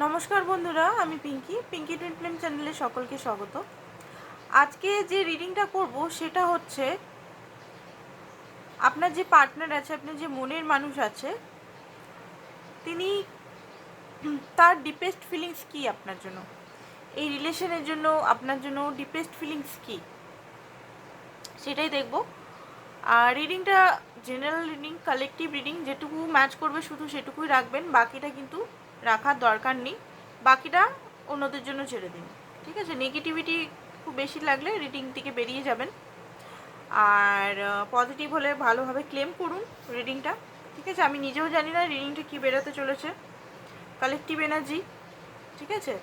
নমস্কার বন্ধুরা, আমি পিঙ্কি। পিঙ্কি ট্রিটমেন্ট চ্যানেলে সকলকে স্বাগত। আজকে যে রিডিংটা করব সেটা হচ্ছে, আপনার যে পার্টনার আছে, আপনার যে মনের মানুষ আছে, তিনি তার ডিপেস্ট ফিলিংস কি আপনার জন্য? এই রিলেশনের জন্য, আপনার জন্য ডিপেস্ট ফিলিংস কি? সেটাই দেখব। আর রিডিংটা জেনারেল রিডিং কালেকটিভ রিডিং, যেটুকু ম্যাচ করবে শুধু সেটুকুই রাখবেন, বাকিটা কিন্তু রাখার দরকার নেই। বাকিটা অন্যদের জন্য ছেড়ে দিন। ঠিক আছে? নেগেটিভিটি খুব বেশি লাগলে রিডিং থেকে বেরিয়ে যাবেন। আর পজিটিভ হলে ভালোভাবে ক্লেম করুন রিডিংটা ঠিক আছে? আমি নিজেও জানি না রিডিংটা কী বেরোতে চলেছে। কালেকটিভ এনার্জি ঠিক আছে?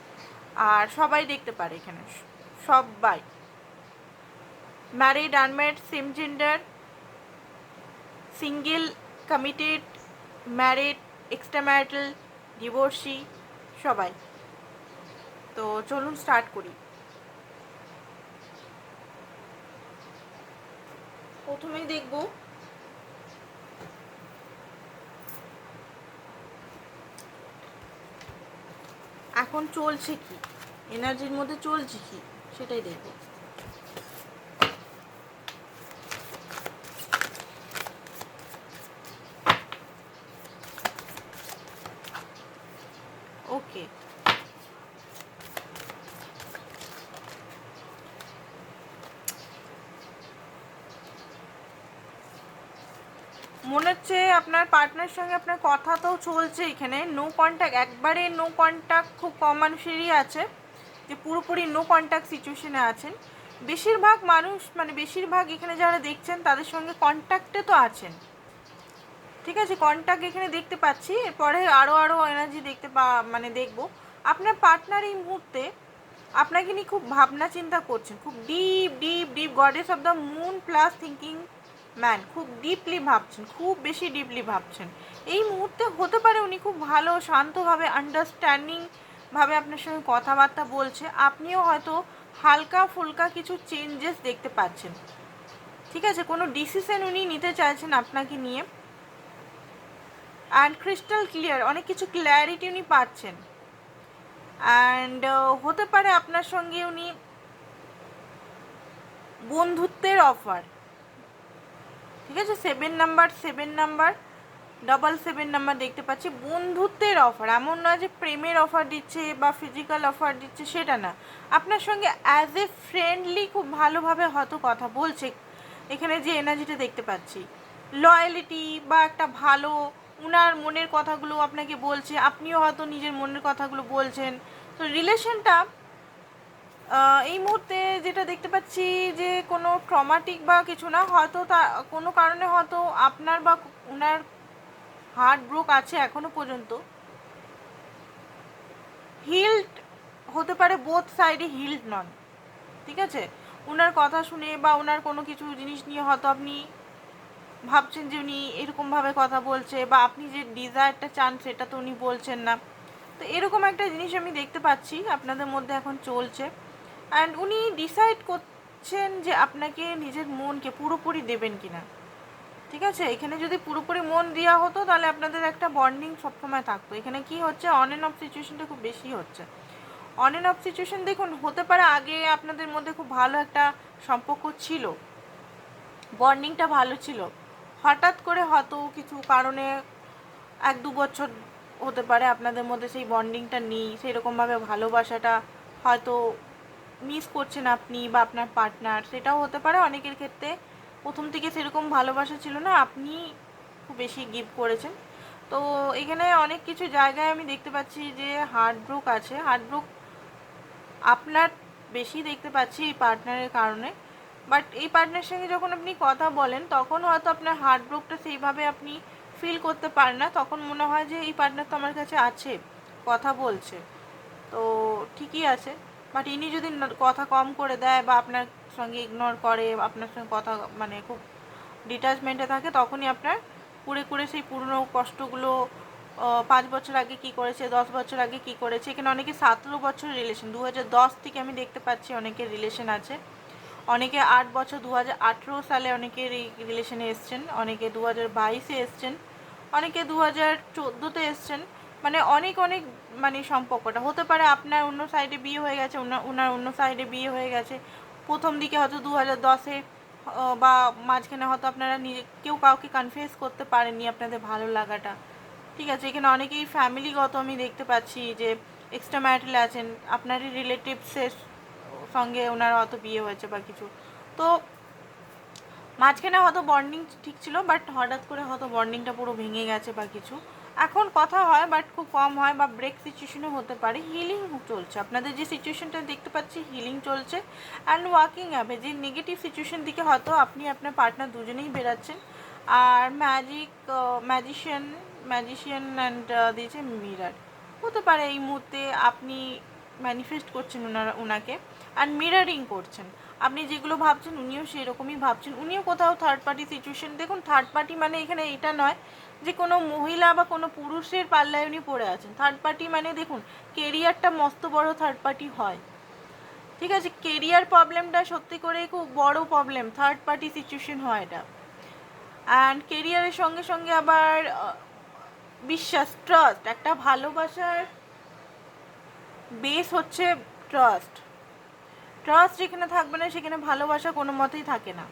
আর সবাই দেখতে পারে এখানে। সবাই। Married unmarried same gender single committed married extra marital divorcee, সবাই। তো চলুন স্টার্ট করি। প্রথমেই দেখব এখন চলছে কি? এনার্জির মধ্যে চলছে কি? সেটাই দেখব ওকে মনে হচ্ছে আপনার পার্টনার সঙ্গে আপনার কথা তো চলছে এখানে। নো কন্ট্যাক্ট একবারে নো কন্ট্যাক্ট খুব কম মানুষেরই আছে। যে পুরোপুরি নো কন্ট্যাক্ট সিচুয়েশনে আছেন। বেশিরভাগ মানুষ মানে বেশিরভাগ এখানে যারা দেখছেন, তাদের সঙ্গে কন্ট্যাক্টে তো আছেন। ঠিক আছে কন্ট্যাক্ট এখানে দেখতে পাচ্ছি। এরপরে আরও আরও এনার্জি দেখতে পা মানে দেখব। আপনার পার্টনার এই মুহূর্তে আপনাকে নিয়ে খুব ভাবনা চিন্তা করছেন। খুব deep deep deep goddess of the moon plus thinking man খুব ডিপলি ভাবছেন, খুব বেশি ডিপলি ভাবছেন। এই মুহূর্তে হতে পারে উনি খুব ভালো, শান্তভাবে আন্ডারস্ট্যান্ডিং ভাবে আপনার সঙ্গে কথাবার্তা বলছে। আপনিও হয়তো হালকা ফুলকা কিছু চেঞ্জেস দেখতে পাচ্ছেন। ঠিক আছে, কোনো ডিসিশন উনি নিতে চাইছেন আপনাকে নিয়ে। অ্যান্ড ক্রিস্টাল ক্লিয়ার অনেক কিছু ক্ল্যারিটি উনি পাচ্ছেন। অ্যান্ড হতে পারে আপনার সঙ্গে উনি বন্ধুত্বের অফার ঠিক আছে? Seven number seven number double seven number দেখতে পাচ্ছি। বন্ধুত্বের অফার এমন নয় যে প্রেমের অফার দিচ্ছে বা ফিজিক্যাল অফার দিচ্ছে, সেটা না। আপনার সঙ্গে অ্যাজ এ ফ্রেন্ডলি খুব ভালোভাবে হয়তো কথা বলছে। এখানে যে এনার্জিটা দেখতে পাচ্ছি। লয়ালিটি বা একটা ভালো, উনার মনের কথাগুলো আপনাকে বলছে, আপনিও হয়তো নিজের মনের কথাগুলো বলছেন। তো রিলেশনটা এই মুহূর্তে যেটা দেখতে পাচ্ছি যে কোনো ট্রমাটিক বা কিছু না, হয়তো তা, কোনো কারণে হয়তো আপনার বা ওনার হার্ট ব্রোক আছে এখনও পর্যন্ত। হিল্ড হতে পারে বোথ সাইডে হিল্ড নন, ঠিক আছে? ওনার কথা শুনে বা ওনার কোনো কিছু জিনিস নিয়ে হয়তো আপনি ভাবছেন যে উনি এরকমভাবে কথা বলছে বা আপনি যে ডিজায়ারটা চান সেটা তো উনি বলছেন না। তো এরকম একটা জিনিস আমি দেখতে পাচ্ছি, আপনাদের মধ্যে এখন চলছে। অ্যান্ড উনি ডিসাইড করছেন যে আপনাকে নিজের মনকে পুরোপুরি দেবেন কিনা। ঠিক আছে? এখানে যদি পুরোপুরি মন দেওয়া হতো, তাহলে আপনাদের একটা বন্ডিং সবসময় থাকতো। এখানে কি হচ্ছে? অন অ্যান্ড অফ সিচুয়েশনটা খুব বেশি হচ্ছে। অন অ্যান্ড অফ সিচুয়েশন দেখুন, হতে পারে আগে আপনাদের মধ্যে খুব ভালো একটা সম্পর্ক ছিল। বন্ডিংটা ভালো ছিল। হঠাৎ করে হয়তো কিছু কারণে এক দু বছর হতে পারে আপনাদের মধ্যে সেই বন্ডিংটা নেই। সেরকমভাবে ভালোবাসাটা হয়তো মিস করছেন আপনি বা আপনার পার্টনার সেটাও হতে পারে। অনেকের ক্ষেত্রে প্রথম থেকে সেরকম ভালোবাসা ছিল না, আপনি খুব বেশি গিফট করেছেন। তো এখানে অনেক কিছু জায়গায় আমি দেখতে পাচ্ছি যে হার্ট ব্রোক আছে। হার্ট ব্রোক আপনার বেশি দেখতে পাচ্ছি এই পার্টনারের কারণে। বাট এই পার্টনার সঙ্গে যখন আপনি কথা বলেন, তখন হয়তো আপনার হার্ট ব্রোকটা সেইভাবে আপনি ফিল করতে পারেন না। তখন মনে হয় যে এই পার্টনার তো আমার কাছে আছে, কথা বলছে। তো ঠিকই আছে। বাট ইনি যদি কথা কম করে দেয় বা আপনার সঙ্গে ইগনোর করে, আপনার সঙ্গে কথা মানে খুব ডিটাচমেন্টে থাকে, তখনই আপনার কুড়ে কুড়ে সেই পুরনো কষ্টগুলো পাঁচ বছর আগে কি করেছে, দশ বছর আগে কি করেছে, এখানে অনেকে সতেরো বছর রিলেশন দু দশ থেকে আমি দেখতে পাচ্ছি অনেকের রিলেশন আছে। অনেকে আট বছর দু হাজার আঠেরো সালে অনেকের এই রিলেশনে এসছেন, অনেকে দু হাজার বাইশে এসছেন, অনেকে দু হাজার চোদ্দোতে এসছেন মানে অনেক অনেক মানে সম্পর্কটা। হতে পারে আপনার অন্য সাইডে বিয়ে হয়ে গেছে ওনার অন্য সাইডে বিয়ে হয়ে গেছে। প্রথম দিকে হয়তো দু হাজার দশে বা মাঝখানে হয়তো আপনারা নিজে কেউ কাউকে কনফিউজ করতে পারেননি আপনাদের ভালো লাগাটা। ঠিক আছে, এখানে অনেকেই ফ্যামিলিগত আমি দেখতে পাচ্ছি যে এক্সট্রা ম্যারিটাল আছেন, আপনারই রিলেটিভসের সঙ্গে ওনার হয়তো বিয়ে হয়েছে বা কিছু। তো মাঝখানে হয়তো বন্ডিং ঠিক ছিল বাট হঠাৎ করে হয়তো বন্ডিংটা পুরো ভেঙে গেছে বা কিছু। এখন কথা হয় বাট খুব কম হয় বা ব্রেক সিচুয়েশনও হতে পারে। হিলিং চলছে। আপনাদের যে সিচুয়েশনটা দেখতে পাচ্ছি হিলিং চলছে। অ্যান্ড ওয়ার্কিং অ্যাপে যে নেগেটিভ সিচুয়েশন দিকে হয়তো আপনি আপনার পার্টনার দুজনেই বেরাচ্ছেন। আর ম্যাজিক ম্যাজিশিয়ান ম্যাজিশিয়ান অ্যান্ড দিয়েছে মিরার হতে পারে এই মুহূর্তে আপনি ম্যানিফেস্ট করছেন ওনারা ওনাকে অ্যান্ড মিরারিং করছেন। আপনি যেগুলো ভাবছেন, উনিও সেরকমই ভাবছেন। উনিও কোথাও থার্ড পার্টি সিচুয়েশন দেখুন থার্ড পার্টি মানে এখানে এটা নয় যে কোনো মহিলা বা কোনো পুরুষের পাল্লায় উনি পড়ে আছেন। থার্ড পার্টি মানে দেখুন কেরিয়ারটা মস্ত বড় থার্ড পার্টি হয়। ঠিক আছে কেরিয়ার প্রবলেমটা সত্যি করেই খুব বড় প্রবলেম থার্ড পার্টি সিচুয়েশন হয় এটা। অ্যান্ড কেরিয়ারের সঙ্গে সঙ্গে আবার বিশ্বাস ট্রাস্ট একটা ভালোবাসার বেস হচ্ছে ট্রাস্ট ট্রাস্ট যেখানে থাকবে না, সেখানে ভালোবাসা কোনো মতেই থাকে না।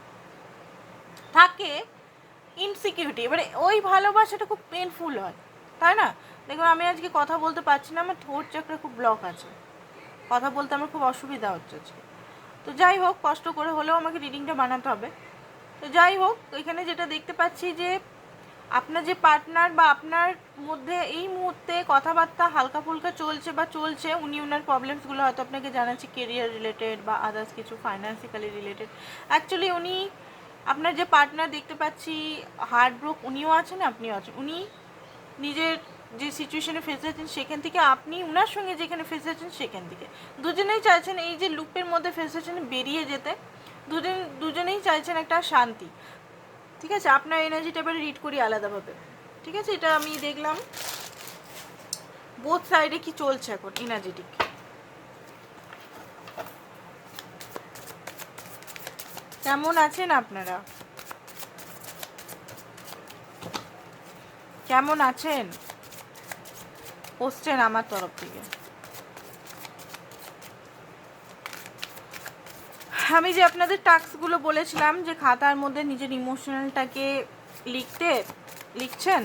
থাকে ইনসিকিউরিটি এবারে ওই ভালোবাসাটা খুব পেনফুল হয়, তাই না? দেখুন, আমি আজকে কথা বলতে পারছি না, আমার ঠোঁট চাকরা খুব ব্লক আছে। কথা বলতে আমার খুব অসুবিধা হচ্ছে আজকে। তো যাই হোক, কষ্ট করে হলেও আমাকে রিডিংটা বানাতে হবে। তো যাই হোক, এখানে যেটা দেখতে পাচ্ছি যে, আপনার যে পার্টনার বা আপনার মধ্যে এই মুহূর্তে কথাবার্তা হালকা ফুলকা চলছে বা চলছে, উনি ওনার প্রবলেমসগুলো হয়তো আপনাকে জানাচ্ছে কেরিয়ার রিলেটেড বা আদার্স কিছু ফাইন্যান্সিক্যালি রিলেটেড অ্যাকচুয়ালি উনি আপনার যে পার্টনার দেখতে পাচ্ছি হার্ট ব্রোক উনিও আছেন, আপনিও আছেন। উনি নিজের যে সিচুয়েশনে ফেসে আছেন সেখান থেকে আপনি ওনার সঙ্গে যেখানে ফেসে আছেন সেখান থেকে। দুজনেই চাইছেন এই যে লুপের মধ্যে ফেসে আছেন বেরিয়ে যেতে। দুজন, দুজনেই চাইছেন একটা শান্তি। ঠিক আছে? আপনার এনার্জিটা এবারে রিড করি আলাদাভাবে। ঠিক আছে? এটা আমি দেখলাম। বোথ সাইডে কি চলছে এখন এনার্জেটিক কেমন আছেন আপনারা? কেমন আছেন? কোশ্চেন আমার তরফ থেকে। আমি যে আপনাদের টাস্কগুলো বলেছিলাম যে খাতার মধ্যে নিজের ইমোশনালটাকে লিখতে, লিখছেন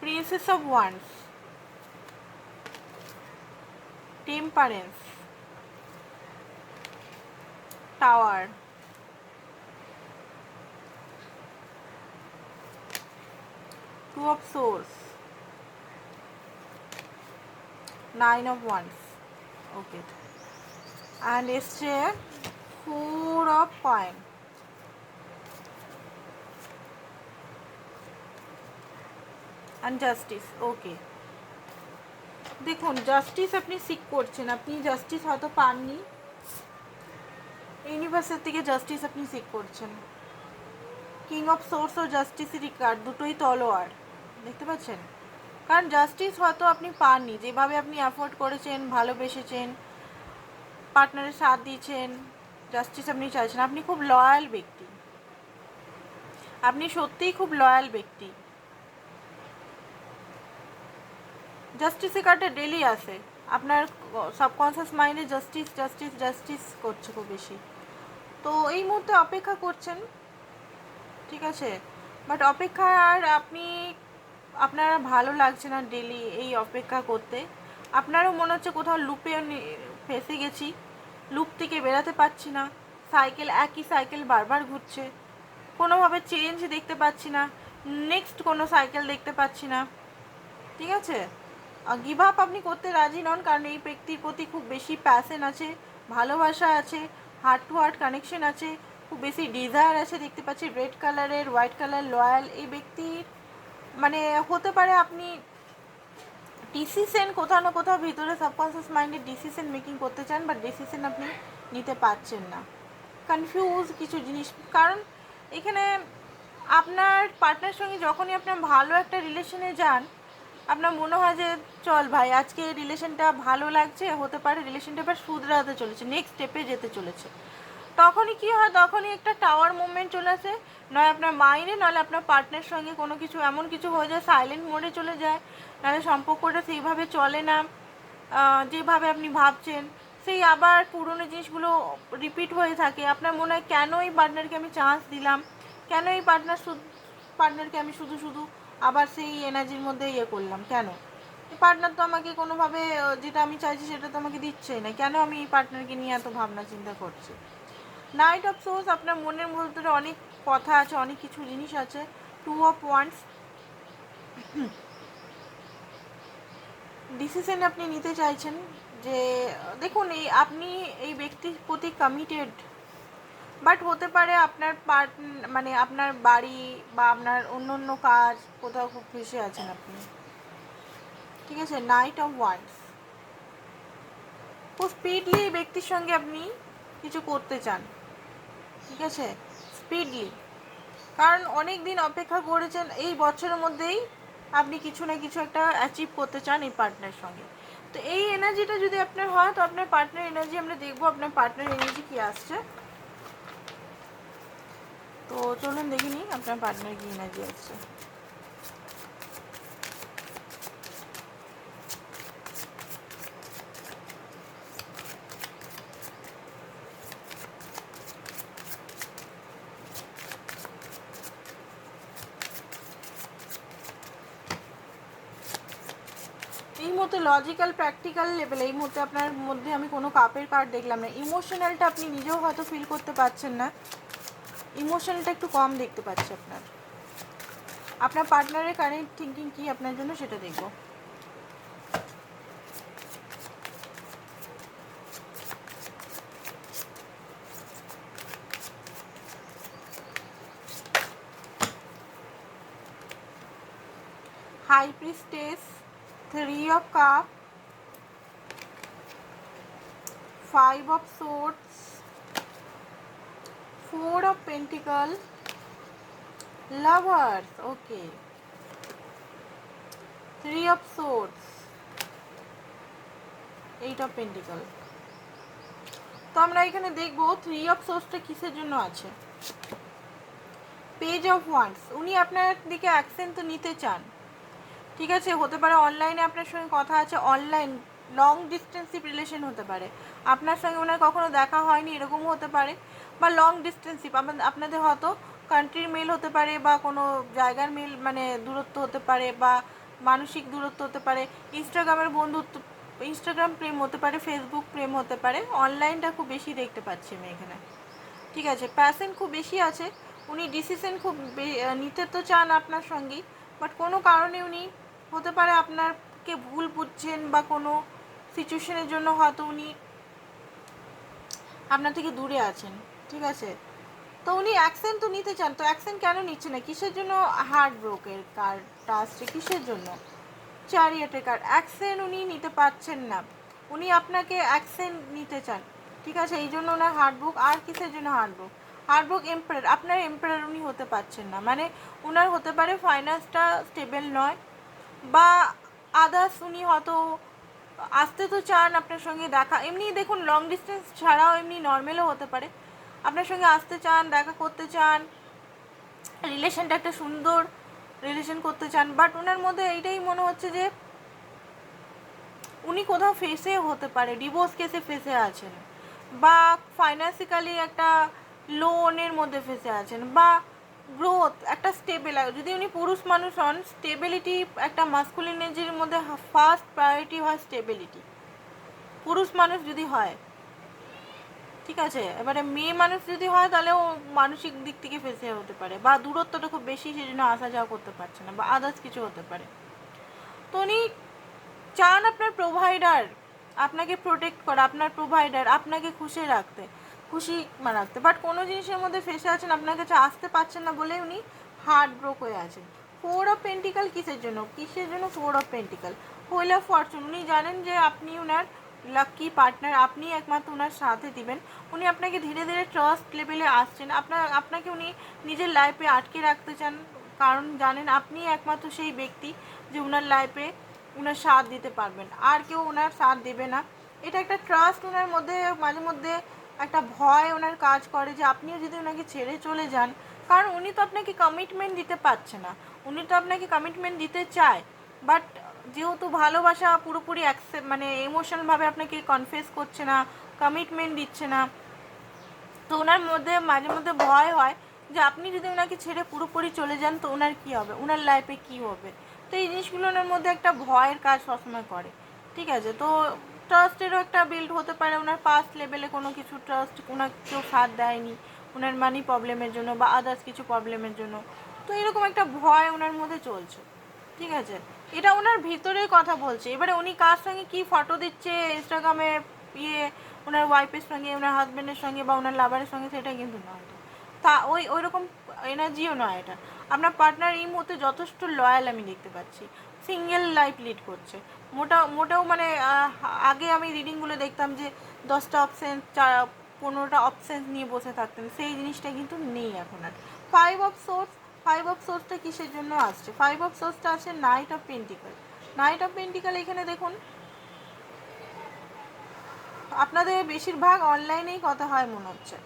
princess of wands temperance tower two of swords nine of wands okay and এসছে four of coin and justice okay দেখুন জাস্টিস আপনি সিক করছেন, আপনি জাস্টিস হয়তো পাননি। ইউনিভার্সের থেকে জাস্টিস আপনি সিক করছেন। কিং অফ সোর্স ও জাস্টিসেরই কার্ড দুটোই তলোয়ার, দেখতে পাচ্ছেন? কারণ জাস্টিস হয়তো আপনি পাননি, যেভাবে আপনি অ্যাফোর্ড করেছেন, ভালোবেসেছেন পার্টনারের সাথ দিয়েছেন জাস্টিস আপনি চাইছেন। আপনি খুব লয়াল ব্যক্তি। আপনি সত্যিই খুব লয়াল ব্যক্তি। জাস্টিসের কার্ডটা ডেলি আসে। আপনার সাবকনসিয়াস মাইন্ডে জাস্টিস জাস্টিস জাস্টিস করছে খুব বেশি। তো এই মুহূর্তে অপেক্ষা করছেন, ঠিক আছে? বাট অপেক্ষা আর আপনি, আপনার ভালো লাগছে না ডেলি এই অপেক্ষা করতে। আপনারও মনে হচ্ছে কোথাও লুপে ফেসে গেছি। লুপ থেকে বেরাতে পারছি না। সাইকেল, একই সাইকেল বারবার ঘুরছে। কোনোভাবে চেঞ্জ দেখতে পাচ্ছি না। নেক্সট কোনো সাইকেল দেখতে পাচ্ছি না। ঠিক আছে? গিভ আপ আপনি করতে রাজি নন, কারণ এই ব্যক্তির প্রতি খুব বেশি প্যাশন আছে, ভালোবাসা আছে হার্ট টু হার্ট কানেকশন আছে, খুব বেশি ডিজায়ার আছে, দেখতে পাচ্ছি রেড কালারের হোয়াইট কালার লয়াল এই ব্যক্তির মানে হতে পারে আপনি ডিসিশন কোথাও না কোথাও ভিতরে সাবকনসিয়াস মাইন্ডে ডিসিশন মেকিং করতে চান বাট ডিসিশন আপনি নিতে পারছেন না। কনফিউজ কিছু জিনিস, কারণ এখানে আপনার পার্টনার সঙ্গে যখনই আপনার ভালো একটা রিলেশনে যান আপনার মনে হয় যে চল ভাই, আজকে রিলেশনটা ভালো লাগছে, হতে পারে রিলেশনটা এবার শুধরাতে চলেছে নেক্সট স্টেপে যেতে চলেছে। তখনই কি হয়, তখনই একটা টাওয়ার মুভমেন্ট চলে আসে, নয় আপনার মাইন্ডে নাহলে আপনার পার্টনার সঙ্গে কোনো কিছু, এমন কিছু হয়ে যায় সাইলেন্ট মোডে চলে যায় নাহলে সম্পর্কটা সেইভাবে চলে না। যেভাবে আপনি ভাবছেন, সেই আবার পুরনো জিনিসগুলো রিপিট হয়ে থাকে। আপনার মনে হয় কেন এই পার্টনারকে আমি চান্স দিলাম? কেন এই পার্টনার পার্টনারকে আমি শুধু শুধু আবার সেই এনার্জির মধ্যে ইয়ে করলাম। কেন? পার্টনার তো আমাকে কোনোভাবে যেটা আমি চাইছি সেটা তো আমাকে দিচ্ছেই না। কেন আমি এই পার্টনারকে নিয়ে এত ভাবনা চিন্তা করছি? নাইট অফ সোর্স আপনার মনের ভিতরে অনেক কথা আছে, অনেক কিছু জিনিস আছে। টু অফ ওয়ান্স ডিসিশন আপনি নিতে চাইছেন যে, দেখুন, এই আপনি এই ব্যক্তির প্রতি কমিটেড বাট হতে পারে আপনার পার্ট মানে আপনার বাড়ি বা আপনার অন্য অন্য কাজ, কোথাও খুব ফেসে আছেন আপনি। ঠিক আছে নাইট অফ ওয়ান্স খুব স্পিডলি ব্যক্তির সঙ্গে আপনি কিছু করতে চান। ঠিক আছে? স্পিডলি কারণ অনেক দিন অপেক্ষা করেছেন, এই বছরের মধ্যেই আপনি কিছু না কিছু একটা অ্যাচিভ করতে চান এই পার্টনার সঙ্গে। তো এই এনার্জিটা যদি আপনার হয়, তো আপনার পার্টনার এনার্জি আমরা দেখব, আপনার পার্টনার এনার্জি কি আসছে। তো চলুন দেখে নিই, আপনার পার্টনার কি এনার্জি আসছে এই মুহূর্তে লজিক্যাল প্র্যাকটিক্যাল লেভেল এই মুহূর্তে আপনার মধ্যে আমি কোনো কাপের কার্ড দেখলাম না। ইমোশনালটা আপনি নিজেও হয়তো ফিল করতে পারছেন না। ইমোশনালটা একটু কম দেখতে পাচ্ছি আপনার। আপনার পার্টনারের কারেন্ট থিঙ্কিং কি আপনার জন্য সেটা দেখব। High priestess three of cup five of swords four of pentacle lovers okay three of swords eight of pentacle তো আমরা এখানে দেখব থ্রি অফ সোর্সটা কিসের জন্য আছে? পেজ অফ ওয়ান্স উনি আপনার দিকে অ্যাকশন তো নিতে চান। ঠিক আছে? হতে পারে অনলাইনে আপনার সঙ্গে কথা আছে। অনলাইন লং ডিস্টেন্সিভ রিলেশন হতে পারে। আপনার সঙ্গে ওনার কখনো দেখা হয়নি, এরকমও হতে পারে। বা লং ডিস্টেন্সিভ আপনাদের হয়তো কান্ট্রির মেল হতে পারে বা কোনো জায়গার মেল মানে দূরত্ব হতে পারে বা মানসিক দূরত্ব হতে পারে ইনস্টাগ্রামের বন্ধুত্ব ইনস্টাগ্রাম প্রেম হতে পারে ফেসবুক প্রেম হতে পারে অনলাইনটা খুব বেশি দেখতে পাচ্ছি আমি এখানে। ঠিক আছে প্যাশন খুব বেশি আছে, উনি ডিসিশন খুব নিতে তো চান আপনার সঙ্গেই বাট কোনো কারণে উনি হতে পারে আপনারকে ভুল বুঝছেন বা কোনো সিচুয়েশনের জন্য হয়তো উনি আপনার থেকে দূরে আছেন। ঠিক আছে। তো উনি অ্যাকশন তো নিতে চান, তো অ্যাকশন কেন নিচ্ছে না? কিসের জন্য হার্ট ব্রোকের কার্ডটা আসছে? কিসের জন্য? চ্যারিয়েটের কার্ড অ্যাকশন উনি নিতে পারছেন না। উনি আপনাকে অ্যাকশন নিতে চান। ঠিক আছে, এই জন্য ওনার হার্টবুক আর কিসের জন্য হার্টবুক হার্টবুক এম্পায়ার আপনার এম্পায়ার উনি হতে পারছেন না। মানে ওনার হতে পারে ফাইন্যান্সটা স্টেবল নয়, বা আদার্স উনি হয়তো আসতে তো চান আপনার সঙ্গে দেখা। এমনি দেখুন লং ডিস্টেন্স ছাড়াও এমনি নর্মালও হতে পারে। আপনার সঙ্গে আসতে চান, দেখা করতে চান রিলেশনটা একটা সুন্দর রিলেশন করতে চান বাট ওনার মধ্যে এইটাই মনে হচ্ছে যে উনি কোথাও ফেসে হতে পারে ডিভোর্স কেসে ফেসে আছেন, বা ফাইন্যান্সিক্যালি একটা লোনের মধ্যে ফেসে আছেন, বা গ্রোথ একটা স্টেবেল যদি উনি পুরুষ মানুষ হন স্টেবিলিটি একটা মাস্কুলিনেজির মধ্যে ফার্স্ট প্রায়োরিটি হয় স্টেবিলিটি পুরুষ মানুষ যদি হয় ঠিক আছে? এবারে মেয়ে মানুষ যদি হয় তাহলে ও মানসিক দিক থেকে ফেসে হতে পারে বা দূরত্বটা খুব বেশি সেই জন্য আসা যাওয়া করতে পারছে না বা আদার্স কিছু হতে পারে। তো উনি চান আপনার প্রোভাইডার আপনাকে প্রোটেক্ট করা, আপনার প্রোভাইডার আপনাকে খুশি রাখতে খুশি রাখতে। বাট কোনো জিনিসের মধ্যে ফেসে আছেন, আপনার কাছে আসতে পারছেন না বলে উনি হার্ট ব্রোক হয়ে আছেন। ফোর অফ পেন্টিকাল কিসের জন্য? কিসের জন্য four of pentacle wheel of fortune উনি জানেন যে আপনি ওনার লাকি পার্টনার আপনি একমাত্র ওনার সাথে দিবেন। উনি আপনাকে ধীরে ধীরে ট্রাস্ট লেভেলে আসছেন। আপনার আপনাকে উনি নিজের লাইফে আটকে রাখতে চান। কারণ জানেন, আপনি একমাত্র সেই ব্যক্তি যে ওনার লাইফে ওনার সাথ দিতে পারবেন। আর কেউ ওনার সাথ দেবে না। এটা একটা ট্রাস্ট ওনার মধ্যে, মাঝে মধ্যে একটা ভয় ওনার কাজ করে যে আপনিও যদি ওনাকে ছেড়ে চলে যান, কারণ উনি তো আপনাকে কমিটমেন্ট দিতে পারছে না। উনি তো আপনাকে কমিটমেন্ট দিতে চায়। বাট যেহেতু ভালোবাসা পুরোপুরি অ্যাকসেপ্ট মানে ইমোশনালভাবে আপনাকে কনফেস করছে না কমিটমেন্ট দিচ্ছে না, তো ওনার মধ্যে মাঝে মধ্যে ভয় হয় যে আপনি যদি ওনাকে ছেড়ে পুরোপুরি চলে যান, তো ওনার কী হবে? ওনার লাইফে কী হবে? তো এই জিনিসগুলো ওনার মধ্যে একটা ভয়ের কাজ সবসময় করে। ঠিক আছে? তো ট্রাস্টেরও একটা বিল্ড হতে পারে। ওনার পাস্ট লেভেলে কোনো কিছু ট্রাস্ট ওনাকে কেউ সাথ দেয়নি। ওনার মানি প্রবলেমের জন্য বা আদার্স কিছু প্রবলেমের জন্য। তো এরকম একটা ভয় ওনার মধ্যে চলছে। ঠিক আছে? এটা ওনার ভিতরের কথা বলছে। এবারে উনি কার সঙ্গে কি ফটো দিচ্ছে ইনস্টাগ্রামে ইয়ে ওনার ওয়াইফের সঙ্গে, ওনার হাজব্যান্ডের সঙ্গে বা ওনার লাভারের সঙ্গে, সেটা কিন্তু নয়। তা ওই ওই রকম এনার্জিও নয় এটা। আপনার পার্টনার এই মুহূর্তে যথেষ্ট লয়াল আমি দেখতে পাচ্ছি। সিঙ্গেল লাইফ লিড করছে। মোটা, মোটেও মানে আগে আমি রিডিংগুলো দেখতাম যে দশটা অপশান চার, পনেরোটা অপশান নিয়ে বসে থাকতেন। সেই জিনিসটা কিন্তু নেই এখন আর। Five of swords five of সোর্সটা কিসের জন্য আসছে? ফাইভ অফ সোর্সটা আছে knight of pentacle knight of pentacle এখানে দেখুন, আপনাদের বেশিরভাগ অনলাইনেই কথা হয় মনে হচ্ছে।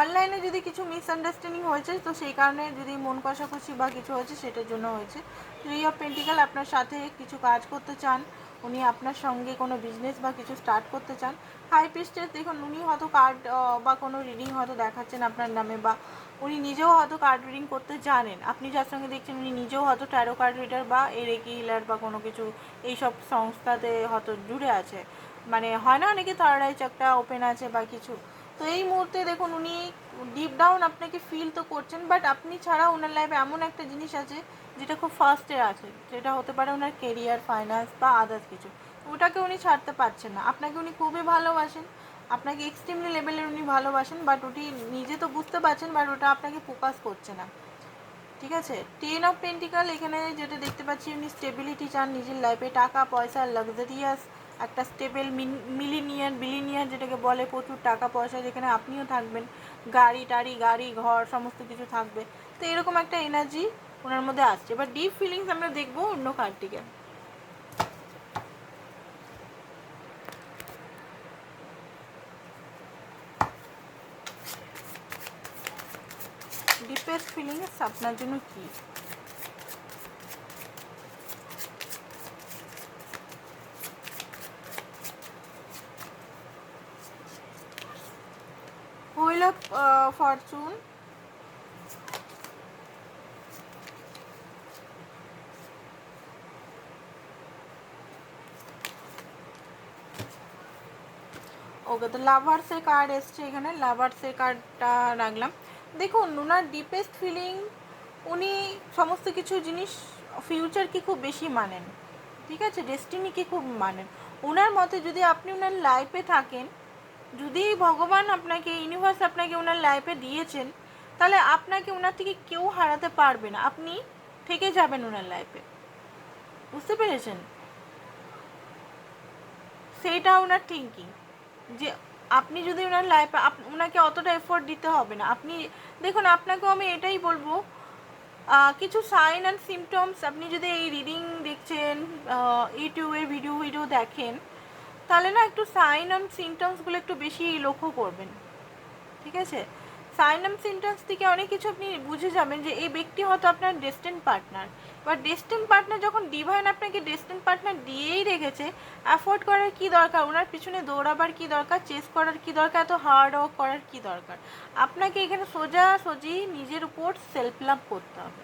অনলাইনে যদি কিছু মিসআন্ডারস্ট্যান্ডিং হয়েছে, তো সেই কারণে যদি মন কষাকষি বা কিছু হয়েছে, সেটার জন্য হয়েছে। থ্রি অফ পেন্টিকাল আপনার সাথে কিছু কাজ করতে চান উনি আপনার সঙ্গে কোনো বিজনেস বা কিছু স্টার্ট করতে চান হাই পিস্টেস দেখুন, উনি হয়তো কার্ড বা কোনো রিডিং হয়তো দেখাচ্ছেন আপনার নামে বা উনি নিজেও হয়তো কার্ড রিডিং করতে জানেন। আপনি যার সঙ্গে দেখছেন, উনি নিজেও হয়তো ট্যারো কার্ড রিডার বা এরেকি হিলার বা কোনো কিছু, এইসব সংস্থাতে হয়তো জুড়ে আছে। মানে হয় না অনেকে থার্ড আই চাকটা ওপেন আছে বা কিছু। তো এই মুহূর্তে দেখুন, উনি ডিপ ডাউন আপনাকে ফিল তো করছেন বাট আপনি ছাড়া ওনার লাইফে এমন একটা জিনিস আছে, যেটা খুব ফার্স্টে আছে। যেটা হতে পারে ওনার কেরিয়ার ফাইন্যান্স বা আদার্স কিছু। ওটাকে উনি ছাড়তে পারছেন না। আপনাকে উনি খুবই ভালোবাসেন। আপনাকে এক্সট্রিমলি লেভেলের উনি ভালোবাসেন বাট ওটি নিজে তো বুঝতে পারছেন বাট ওটা আপনাকে ফোকাস করছে না। ঠিক আছে? টেন অফ পেন্টিকাল এখানে যেটা দেখতে পাচ্ছি, উনি স্টেবিলিটি চান নিজের লাইফে টাকা, পয়সা লাক্সারিয়াস একটা স্টেবল মিলিনিয়ার বিলিনিয়ার যেটাকে বলে প্রচুর টাকা পয়সা, যেখানে আপনিও থাকবেন। গাড়ি, টাড়ি, গাড়ি, ঘর, সমস্ত কিছু থাকবে। তো এরকম একটা এনার্জি ওনার মধ্যে আসছে। এবার ডিপ ফিলিংস আমরা দেখব অন্য কার্ডটিকে ডিপেস্ট ফিলিংস আপনার জন্য কি? Wheel of fortune. ওকে, তো লাভার্সের কার্ড এসছে এখানে। লাভার্সের কার্ডটা রাখলাম। দেখুন ওনার ডিপেস্ট ফিলিং উনি সমস্ত কিছু জিনিস ফিউচারকে খুব বেশি মানেন। ঠিক আছে? ডেস্টিনিকে খুব মানেন। ওনার মতে যদি আপনি ওনার লাইফে থাকেন যদি ভগবান আপনাকে ইউনিভার্স আপনাকে ওনার লাইফে দিয়েছেন তাহলে আপনাকে ওনার থেকে কেউ হারাতে পারবে না। আপনি থেকে যাবেন ওনার লাইফে বুঝতে পেরেছেন? সেইটা ওনার থিঙ্কিং যে আপনি যদি ওনার লাইফে ওনাকে অতটা এফোর্ট দিতে হবে না। আপনি দেখুন আপনাকেও আমি এটাই বলব কিছু সাইন অ্যান্ড সিমটমস আপনি যদি এই রিডিং দেখছেন আহ, ইউটিউবে ভিডিও ভিডিও দেখেন তাহলে না একটু সাইন অ্যান্ড সিমটমসগুলো একটু বেশি লক্ষ্য করবেন। ঠিক আছে? সাইন অ্যান্ড সিমটমস থেকে অনেক কিছু আপনি বুঝে যাবেন যে এই ব্যক্তি হয়তো আপনার ডেস্টেন্ট পার্টনার এবার ডেস্টেন্ট পার্টনার যখন ডিভাইন আপনাকে ডেস্টেন্ট পার্টনার দিয়েই রেখেছে অ্যাফোর্ড করার কি দরকার? ওনার পিছনে দৌড়াবার কি দরকার? চেস করার কি দরকার? এত হার্ড ওয়ার্ক করার কি দরকার? আপনাকে এখানে সোজা সোজি নিজের উপর সেলফ লাভ করতে হবে।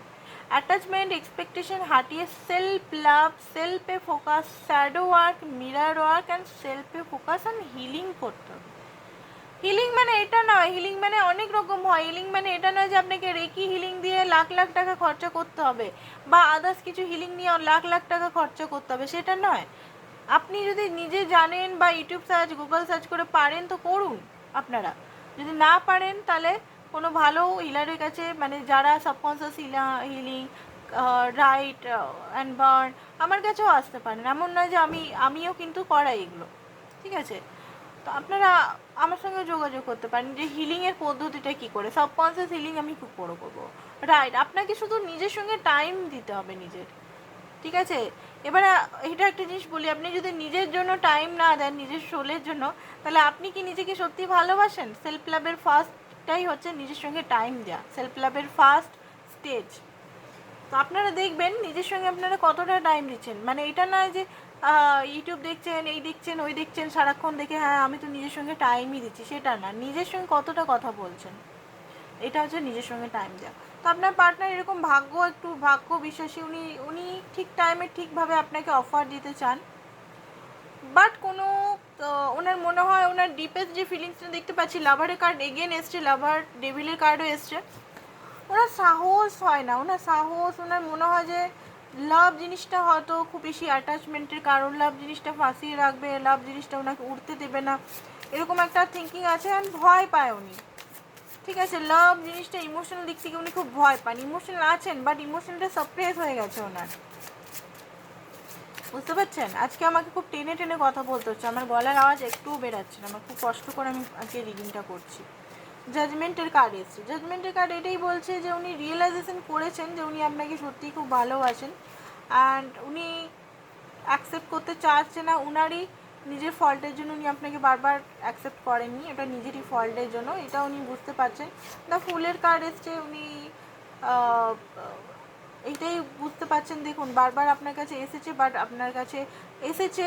অ্যাটাচমেন্ট এক্সপেকটেশন হাটিয়ে self love সেলফে focus shadow work mirror work and সেলফে focus and healing করতে হবে। হিলিং মানে এটা নয় হিলিং মানে অনেক রকম হয়। হিলিং মানে এটা নয় যে আপনাকে রেকি হিলিং দিয়ে লাখ লাখ টাকা খরচা করতে হবে বা আদার্স কিছু হিলিং নিয়ে লাখ লাখ টাকা খরচা করতে হবে, সেটা নয়। আপনি যদি নিজে জানেন বা ইউটিউব সার্চ গুগল সার্চ করে পারেন তো করুন আপনারা। যদি না পারেন তাহলে কোনো ভালো হিলারের কাছে মানে যারা সাবকনসিয়াস হিলা হিলিং রাইট অ্যান্ড বার্ন আমার কাছেও আসতে পারেন। এমন নয় যে আমি, আমিও কিন্তু করাই এগুলো। ঠিক আছে? তো আপনারা আমার সঙ্গে যোগাযোগ করতে পারেন যে হিলিংয়ের পদ্ধতিটা কী করে। সাবকনসিয়াস হিলিং আমি খুব বড় করব। রাইট আপনাকে শুধু নিজের সঙ্গে টাইম দিতে হবে নিজের। ঠিক আছে? এবারে এটা একটা জিনিস বলি, আপনি যদি নিজের জন্য টাইম না দেন, নিজের শোলের জন্য, তাহলে আপনি কি নিজেকে সত্যি ভালোবাসেন? সেলফ লাভের ফার্স্টটাই হচ্ছে নিজের সঙ্গে টাইম দেওয়া সেলফ লাভের ফার্স্ট স্টেজ তো আপনারা দেখবেন নিজের সঙ্গে আপনারা কতটা টাইম দিচ্ছেন? মানে এটা নয় যে ইউটিউব দেখছেন, এই দেখছেন, ওই দেখছেন, সারাক্ষণ দেখে হ্যাঁ আমি তো নিজের সঙ্গে টাইমই দিচ্ছি। সেটা না, নিজের সঙ্গে কতটা কথা বলছেন? এটা হচ্ছে নিজের সঙ্গে টাইম দেওয়া তো আপনার পার্টনার এরকম ভাগ্য, একটু ভাগ্য বিশ্বাসী, উনি উনি ঠিক টাইমে ঠিকভাবে আপনাকে অফার দিতে চান। বাট কোনো ওনার মনে হয় ওনার ডিপেস্ট যে ফিলিংসটা দেখতে পাচ্ছি লাভারের কার্ড এগেন এসছে লাভার ডেভিলের কার্ডও এসছে। ওনার সাহস হয় না, ওনার সাহস, ওনার মনে হয় যে লাভ জিনিসটা হয়তো খুব বেশি অ্যাটাচমেন্টের কারণ লাভ জিনিসটা ফাঁসিয়ে রাখবে লাভ জিনিসটা ওনাকে উঠতে দেবে না। এরকম একটা থিঙ্কিং আছে অ্যান্ড ভয় পায় উনি। ঠিক আছে লাভ জিনিসটা ইমোশনাল দিক থেকে উনি খুব ভয় পান। ইমোশনাল আছেন বাট ইমোশনটা সাপ্রেস হয়ে গেছে ওনার। বুঝতে পারছেন? আজকে আমাকে খুব টেনে টেনে কথা বলতে হচ্ছে। আমার গলার আওয়াজ একটুও বেরাচ্ছে না। আমার খুব কষ্ট করে আমি আজকে রিডিংটা করছি। জাজমেন্টের কার্ড এসছে। জাজমেন্টের কার্ড এটাই বলছে যে, উনি রিয়েলাইজেশন করেছেন যে, উনি আপনাকে সত্যিই খুব ভালোবাসেন। অ্যান্ড উনি অ্যাকসেপ্ট করতে চাচ্ছে না। উনারই নিজের ফল্টের জন্য উনি আপনাকে বারবার অ্যাকসেপ্ট করেননি। এটা নিজেরই ফল্টের জন্য। এটা উনি বুঝতে পারছেন। দ্য ফুলের কার্ড এসছে। উনি এইটাই বুঝতে পারছেন, দেখুন, বারবার আপনার কাছে এসেছে বাট আপনার কাছে এসেছে,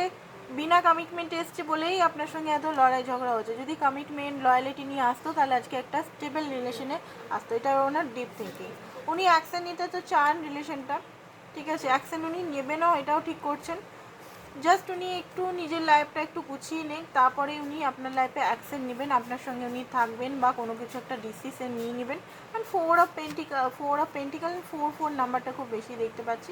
বিনা কমিটমেন্ট এসছে বলেই আপনার সঙ্গে এত লড়াই ঝগড়া হচ্ছে যদি কমিটমেন্ট লয়ালিটি নিয়ে আসতো, তাহলে আজকে একটা স্টেবল রিলেশনে আসতো। এটা ওনার ডিপ থিঙ্কিং উনি অ্যাকশন নিতে তো চান রিলেশনটা ঠিক আছে? অ্যাকশন উনি নেবেনও, এটাও ঠিক করছেন। জাস্ট উনি একটু নিজের লাইফটা একটু গুছিয়ে নেন, তারপরে উনি আপনার লাইফে অ্যাকশন নেবেন, আপনার সঙ্গে উনি থাকবেন বা কোনো কিছু একটা ডিসিশন নিয়ে নেবেন। And four of pentacles four of pentacles four four নাম্বারটা খুব বেশি দেখতে পাচ্ছি।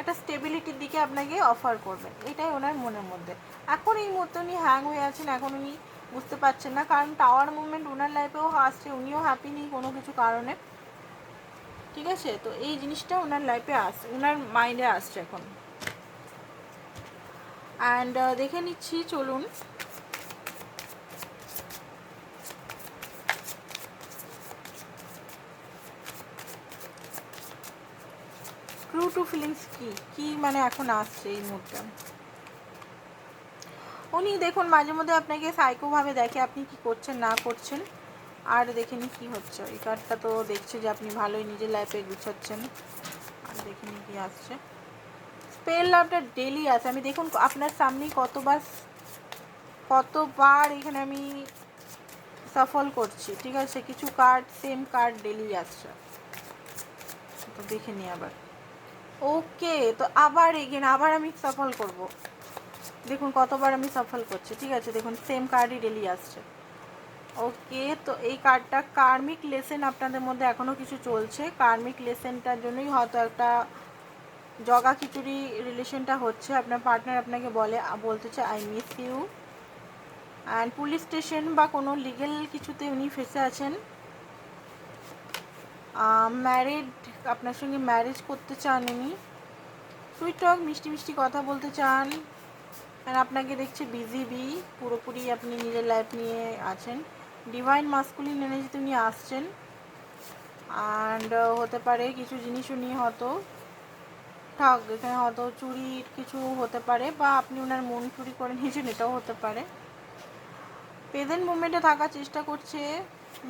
একটা স্টেবিলিটির দিকে আপনাকে অফার করবেন। এটাই ওনার মনের মধ্যে। এখন এই মুহূর্তে উনি হ্যাং হয়ে আছেন, এখন উনি বুঝতে পারছেন না, কারণ টাওয়ার মুভমেন্ট ওনার লাইফেও আসছে, উনিও হ্যাপি নেই কোনো কিছু কারণে। ঠিক আছে? তো এই জিনিসটা ওনার লাইফে আস ওনার মাইন্ডে আসছে এখন। অ্যান্ড দেখে নিচ্ছি, চলুন। ক্রু টু ফিলিংস কি? কি মানে এখন আসছে এই মুহূর্তে? উনি দেখুন, মাঝে মধ্যে আপনাকে সাইকোভাবে দেখে আপনি কি করছেন, না করছেন। আর দেখে নি কী হচ্ছে। এই কার্ডটা তো দেখছে যে আপনি ভালোই নিজের লাইফে গুছাচ্ছেন। আর দেখে নি কী আসছে। স্পেল লাভটা ডেলি আছে। আমি দেখুন আপনার সামনেই কতবার কতবার এখানে আমি সফল করছি। ঠিক আছে? কিছু কার্ড সেম কার্ড ডেলি আসছে। তো দেখে নিই আবার। ওকে তো আবার এগেন আবার আমি সফল করব। দেখুন কতবার আমি সফল করছি। ঠিক আছে? দেখুন সেম কার্ডই ডেলি আসছে। ওকে তো এই কার্ডটা কার্মিক লেসেন আপনাদের মধ্যে এখনও কিছু চলছে। কার্মিক লেসেনটার জন্যই হয়তো একটা জগা খিচুড়ি রিলেশনটা হচ্ছে, আপনার পার্টনার আপনাকে বলে বলতে চায় I miss you and police station বা কোনো লিগেল কিছুতে উনি ফেসে আছেন। ম্যারিড আপনার সঙ্গে ম্যারেজ করতে চান উনি। সুইট টক মিষ্টি মিষ্টি কথা বলতে চান। আর আপনাকে দেখছে বিজি বি পুরোপুরি আপনি নিজের লাইফ নিয়ে আছেন। ডিভাইন মাস্কুলিন এনার্জিতে উনি আসছেন। অ্যান্ড হতে পারে কিছু জিনিস উনি হয়তো ঠাক, এখানে হয়তো চুরির কিছু হতে পারে বা আপনি ওনার মন চুরি করে নিয়েছেন, এটাও হতে পারে। প্রেজেন্ট মুমেন্টে থাকার চেষ্টা করছে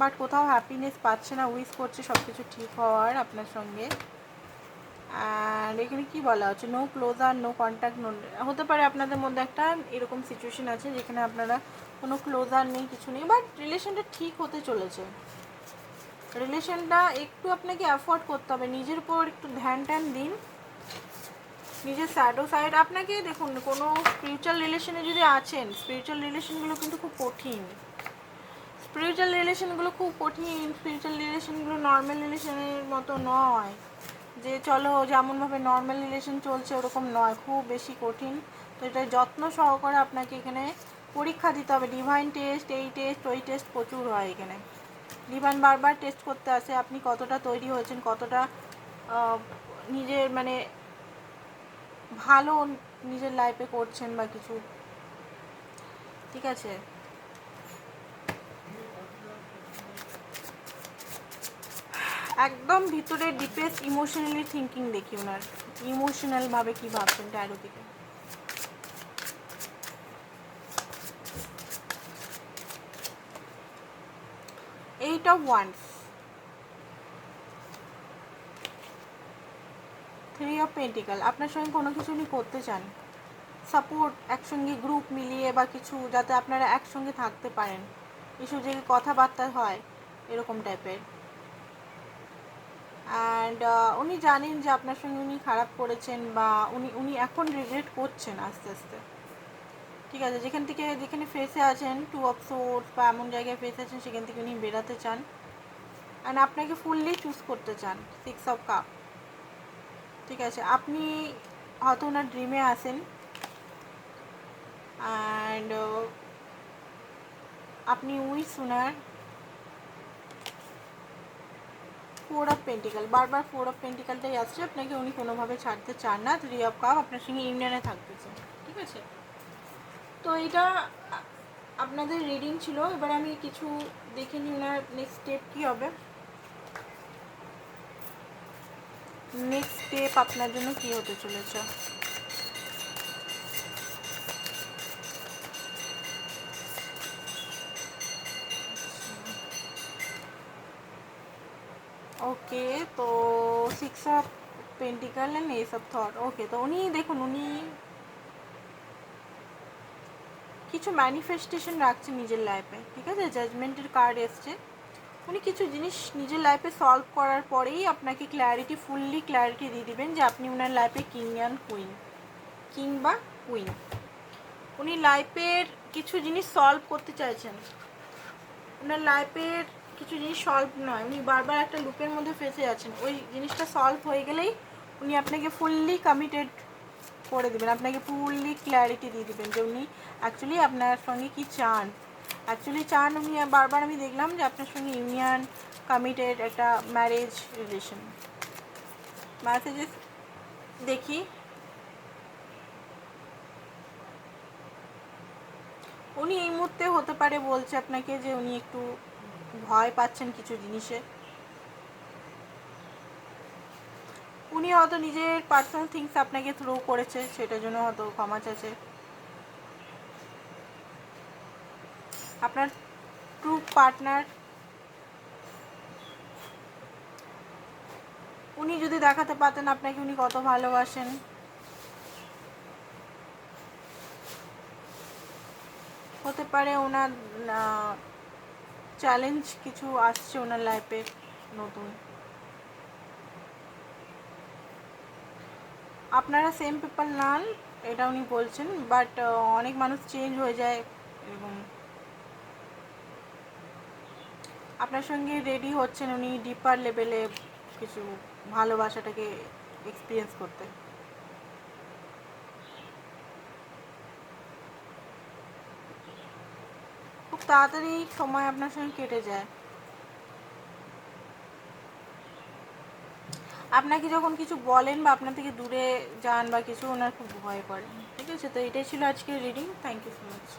বাট কোথাও হ্যাপিনেস পাচ্ছে না উইশ করছে সব কিছু ঠিক হওয়ার আপনার সঙ্গে। অ্যান্ড এখানে কি বলা হচ্ছে? No closure no contact no হতে পারে আপনাদের মধ্যে একটা এরকম সিচুয়েশন আছে যেখানে আপনারা কোনো ক্লোজার নেই, কিছু নেই বাট রিলেশনটা ঠিক হতে চলেছে। রিলেশনটা একটু আপনাকে অ্যাফোর্ড করতে হবে, নিজের উপর একটু ধ্যান ট্যান দিন। নিজের স্যাডো সাইড আপনাকে দেখুন, কোনো স্পিরিচুয়াল রিলেশনে যদি আছেন স্পিরিচুয়াল রিলেশনগুলো কিন্তু খুব কঠিন। স্পিরিচুয়াল রিলেশনগুলো খুব কঠিন স্পিরিচুয়াল রিলেশনগুলো নর্মাল রিলেশনের মতো নয়। যে চলো, যেমনভাবে নর্মাল রিলেশন চলছে, ওরকম নয়, খুব বেশি কঠিন। তো এটা যত্ন সহকারে আপনাকে এখানে পরীক্ষা দিতে হবে। ডিভাইন টেস্ট এই টেস্ট ওই টেস্ট প্রচুর হয় এখানে। ডিভাইন বারবার টেস্ট করতে আসে, আপনি কতটা তৈরি হয়েছেন, কতটা নিজের মানে ভালো নিজের লাইফে করছেন বা কিছু। ঠিক আছে? একদম ভিতরে ডিপেস্ট ইমোশনালি থিঙ্কিং দেখি ওনার। ইমোশনাল ভাবে কি ভাবছেন ট্যারো থেকে? Eight of wands three of pentacles আপনার সঙ্গে কোনো কিছু উনি করতে চান। সাপোর্ট একসঙ্গে গ্রুপ মিলিয়ে বা কিছু যাতে আপনারা একসঙ্গে থাকতে পারেন। কিছু যে কথাবার্তা হয়, এরকম টাইপের অ্যান্ড উনি জানেন যে আপনার সঙ্গে উনি খারাপ করেছেন বা উনি উনি এখন রিগ্রেট করছেন আস্তে আস্তে। ঠিক আছে, যেখান থেকে, যেখানে ফেসে আছেন টু অফ সোর্স বা এমন জায়গায় ফেসে আছেন, সেখান থেকে উনি বেরাতে চান। অ্যান্ড আপনাকে ফুললি চুজ করতে চান সিক্স অফ কাপ ঠিক আছে, আপনি হয়তো ওনার ড্রিমে আসেন অ্যান্ড আপনি উইস ওনার ফোর অফ পেন্টিকাল বারবার ফোর অফ পেন্টিকালটাই আসছে, আপনাকে উনি কোনোভাবে ছাড়তে চান না। থ্রি অফ কাপ আপনার সঙ্গে ইউনিয়নে থাকতে চান ঠিক আছে? তো এটা আপনাদের রিডিং ছিল, এবার আমি কিছু দেখে নিই ওনার নেক্সট স্টেপ কী হবে। নেক্সট স্টেপ আপনার জন্য কি হতে চলেছে? ওকে তো six of pentacles and ace of thought okay তো উনি দেখুন, উনি কিছু ম্যানিফেস্টেশন রাখছে নিজের লাইফে ঠিক আছে? জাজমেন্টের কার্ড এসছে। উনি কিছু জিনিস নিজের লাইফে সলভ করার পরেই আপনাকে ক্ল্যারিটি ফুললি ক্ল্যারিটি দিয়ে দিবেন যে আপনি ওনার লাইফে কিং অ্যান্ড কুইন কিং বা কুইন উনি লাইফের কিছু জিনিস সলভ করতে চাইছেন। ওনার লাইফের কিছু জিনিস সলভ নয়, উনি বারবার একটা লুপের মধ্যে ফেসে যাচ্ছেন। ওই জিনিসটা সলভ হয়ে গেলেই উনি আপনাকে ফুললি কমিটেড করে দেবেন, আপনাকে ফুললি ক্ল্যারিটি দিয়ে দেবেন যে উনি অ্যাকচুয়ালি আপনার সঙ্গে কি চান। অ্যাকচুয়ালি চান উনি বারবার আমি দেখলাম যে আপনার সঙ্গে ইউনিয়ন কমিটেড একটা ম্যারেজ রিলেশন ম্যাসেজেস দেখি। উনি এই মুহূর্তে হতে পারে বলছে আপনাকে যে উনি একটু ভয় পাচ্ছেন কিছু জিনিসে। উনি হয়তো নিজের পার্সোনাল থিংস আপনাকে থ্রো করেছে, সেটার জন্য হয়তো ক্ষমা চাইছে। আপনার ট্রু পার্টনার উনি যদি দেখাতে পারতেন আপনাকে উনি কত ভালোবাসেন। হতে পারে ওনার চ্যালেঞ্জ কিছু আসছে ওনার লাইফে নতুন। আপনারা সেম পেপার নান, এটা উনি বলছেন বাট অনেক মানুষ চেঞ্জ হয়ে যায়, এবং আপনার সঙ্গে রেডি হচ্ছেন উনি ডিপার লেভেলে কিছু ভালোবাসাটাকে এক্সপিরিয়েন্স করতে। খুব তাড়াতাড়ি সময় আপনার সঙ্গে কেটে যায়। আপনাকে যখন কিছু বলেন বা আপনার থেকে দূরে যান বা কিছু, ওনার খুব ভয় করে। ঠিক আছে, তো এটাই ছিল আজকের reading thank you so much